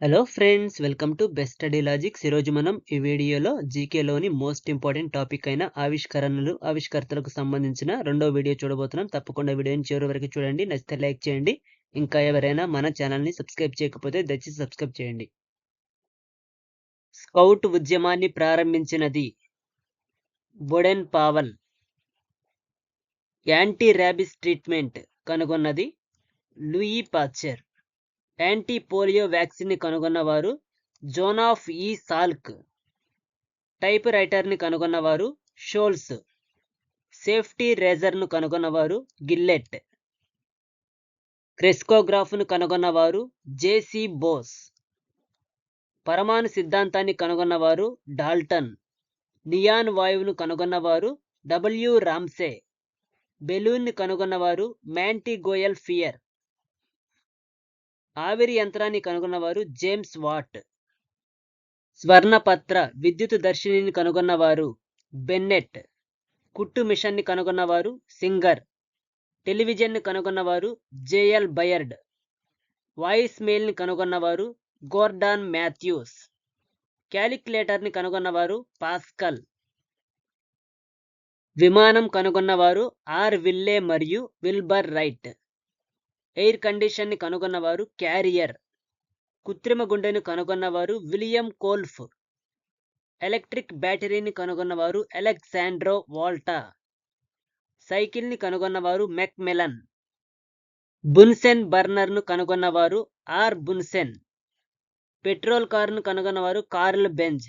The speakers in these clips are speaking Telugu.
Hello friends welcome to best study logics ఈరోజు మనం ఈ వీడియోలో జీకేలోని మోస్ట్ ఇంపార్టెంట్ టాపిక్ అయిన ఆవిష్కరణలు ఆవిష్కర్తలకు సంబంధించిన రెండో వీడియో చూడబోతున్నాం. తప్పకుండా వీడియోని చివరి వరకు చూడండి. నచ్చితే లైక్ చేయండి. ఇంకా ఎవరైనా మన ఛానల్ని సబ్స్క్రైబ్ చేయకపోతే దయచేసి సబ్స్క్రైబ్ చేయండి. స్కౌట్ ఉద్యమాన్ని ప్రారంభించినది Baden Powell anti rabies treatment కనుగొన్నది లూయి పాచర్ యాంటీ పోలియో వ్యాక్సిన్ని కనుగొన్నవారు జోనాఫ్ ఈ సాల్క్ టైప్ రైటర్ని కనుగొన్నవారు షోల్స్ సేఫ్టీ రేజర్ను కనుగొన్నవారు గిల్లెట్ క్రెస్కోగ్రాఫ్ను కనుగొన్నవారు జేసి బోస్ పరమాణు సిద్ధాంతాన్ని కనుగొన్నవారు డాల్టన్ నియాన్ వాయువును కనుగొన్నవారు డబ్ల్యూ రామ్సే బెలూన్ని కనుగొన్నవారు మ్యాంటీ గోయల్ ఫియర్ ఆవిరి యంత్రాన్ని కనుగొన్నవారు జేమ్స్ వాట్. స్వర్ణపత్ర విద్యుత్ దర్శినిని కనుగొన్నవారు బెన్నెట్. కుట్టు మిషన్ని కనుగొన్నవారు సింగర్. టెలివిజన్ను కనుగొన్నవారు జేఎల్ బయర్డ్. వాయిస్ మెయిల్ని కనుగొన్నవారు గోర్డాన్ మాథ్యూస్. క్యాలిక్యులేటర్ని కనుగొన్నవారు పాస్కల్. విమానం కనుగొన్నవారు ఆర్ విల్లే మరియు విల్బర్ రైట్. ఎయిర్ కండిషన్ని కనుగొన్నవారు క్యారియర్. కృత్రిమ గుండెను కనుగొన్నవారు విలియం కోల్ఫ్. ఎలక్ట్రిక్ బ్యాటరీని కనుగొన్నవారు అలెగ్జాండ్రో వాల్టా. సైకిల్ని కనుగొన్నవారు మెక్మెలన్. బున్సెన్ బర్నర్ను కనుగొన్నవారు ఆర్ బున్సెన్. పెట్రోల్ కారును కనుగొన్నవారు కార్ల్ బెంజ్.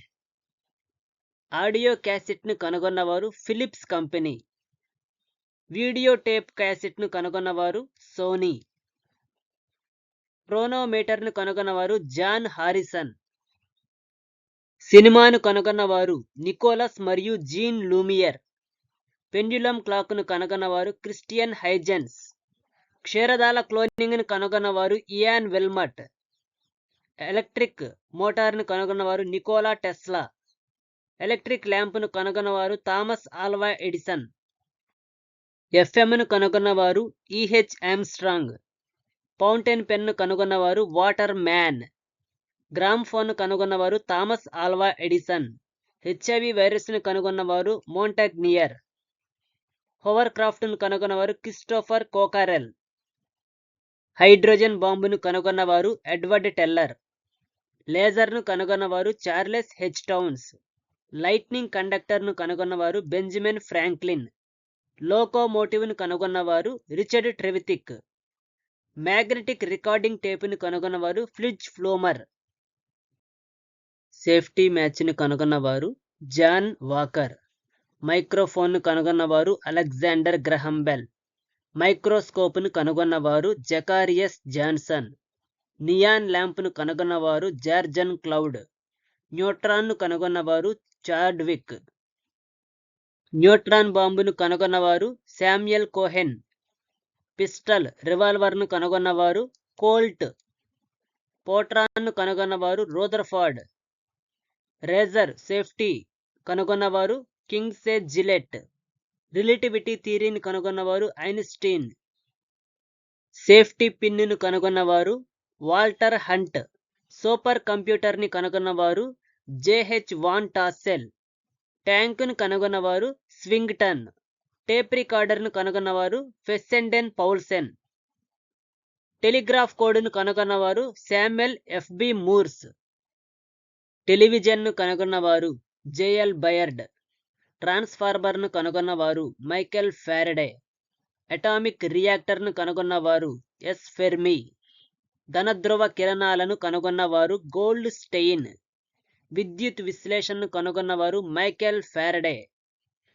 ఆడియో క్యాసెట్ను కనుగొన్నవారు ఫిలిప్స్ కంపెనీ. వీడియో టేప్ క్యాసెట్ను కనుగొన్నవారు సోనీ. క్రోనోమీటర్ను కనుగొన్నవారు జాన్ హారిసన్. సినిమాను కనుగొన్నవారు నికోలస్ మరియు జీన్ లూమియర్. పెండ్యులం క్లాక్ను కనుగొన్నవారు క్రిస్టియన్ హైజెన్స్. క్షీరదాల క్లోనింగ్ను కనుగొన్నవారు ఇయాన్ వెల్మట్. ఎలక్ట్రిక్ మోటార్ను కనుగొన్నవారు నికోలా టెస్లా. ఎలక్ట్రిక్ ల్యాంప్ను కనుగొన్నవారు థామస్ ఆల్వా ఎడిసన్. ఎఫ్ఎంను కనుగొన్నవారు E H Armstrong. Fountain pen కనుగొన్నవారు Waterman. Gramophone కనుగొన్నవారు థామస్ ఆల్వా ఎడిసన్. హెచ్ఐవి వైరస్ను కనుగొన్నవారు మోంటాగ్నియర్. హోవర్ క్రాఫ్ట్ను కనుగొన్నవారు క్రిస్టోఫర్ కోకారెల్. హైడ్రోజన్ బాంబును కనుగొన్నవారు ఎడ్వర్డ్ టెల్లర్. లేజర్ను కనుగొన్నవారు చార్లెస్ హెచ్ టౌన్స్. లైట్నింగ్ కండక్టర్ను కనుగొన్నవారు బెంజమిన్ ఫ్రాంక్లిన్. లోకోమోటివ్ను కనుగొన్నవారు రిచర్డ్ ట్రెవితిక్. మ్యాగ్నెటిక్ రికార్డింగ్ టేపును కనుగొన్నవారు ఫ్లిడ్జ్ ఫ్లోమర్. సేఫ్టీ మ్యాచ్ను కనుగొన్నవారు జాన్ వాకర్. మైక్రోఫోన్ను కనుగొన్నవారు అలెగ్జాండర్ గ్రహంబెల్. మైక్రోస్కోప్ను కనుగొన్నవారు జకారియస్ జాన్సన్. నియాన్ ల్యాంప్ను కనుగొన్నవారు జార్జన్ క్లౌడ్. న్యూట్రాన్ను కనుగొన్నవారు చార్డ్విక్ న్యూట్రాన్ బాంబును కనుగొన్నవారు శామ్యల్ కోహెన్. పిస్టల్ రివాల్వర్ను కనుగొన్నవారు కోల్ట్. పోట్రాన్ను కనుగొన్నవారు రోదర్ఫార్డ్. రేజర్ సేఫ్టీ కనుగొన్నవారు కింగ్సే జిలెట్. రిలేటివిటీ థీరీని కనుగొన్నవారు ఐన్స్టీన్. సేఫ్టీ పిన్నును కనుగొన్నవారు వాల్టర్ హంట్. సూపర్ కంప్యూటర్ని కనుగొన్నవారు జేహెచ్ వాన్ టాసెల్ ట్యాంకును కనుగొన్నవారు స్వింగ్టన్. టేప్ రికార్డర్ను కనుగొన్నవారు ఫెస్సెండెన్ పౌల్సెన్. టెలిగ్రాఫ్ కోడ్ను కనుగొన్నవారు శామ్యుల్ ఎఫ్బి మూర్స్. టెలివిజన్ను కనుగొన్నవారు జేఎల్ బయర్డ్. ట్రాన్స్ఫార్మర్ను కనుగొన్నవారు మైకెల్ ఫారడే. అటామిక్ రియాక్టర్ను కనుగొన్నవారు ఎస్ ఫెర్మి. ధనధ్రువ కిరణాలను కనుగొన్నవారు గోల్డ్ స్టెయిన్. విద్యుత్ విశ్లేషణను కనుగొన్నవారు మైకెల్ ఫారడే.